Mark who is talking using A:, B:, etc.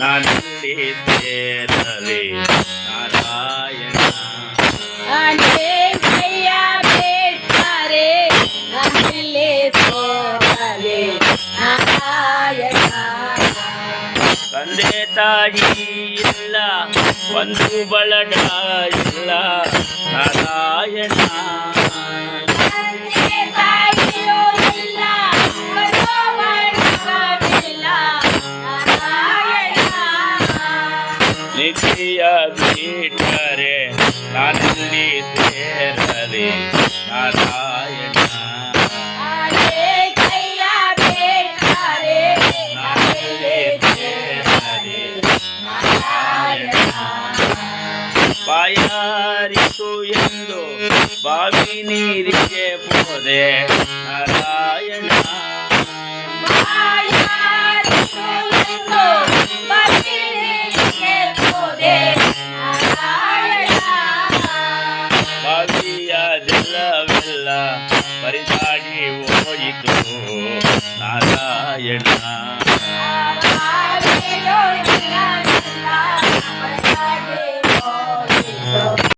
A: నలితేరలే నారాయణ
B: ತಂದೆ ತಾಯಿ ಇಲ್ಲ ಒಂದು ಬಳಗ ಇಲ್ಲ ನಾರಾಯಣ
A: நித்திய பீட்டரே நன்றி சேரரே நாராயணா.
B: ಬಾಯಾರಿತು ಎಂದು ಬಾವಿ ನೀರಿಗೆ ಹೋದೆ ನಾರಾಯಣ ಎಲ್ಲವೆಲ್ಲ ಪರಿಸಾಗಿ ಹೋಯಿತು ನಾರಾಯಣ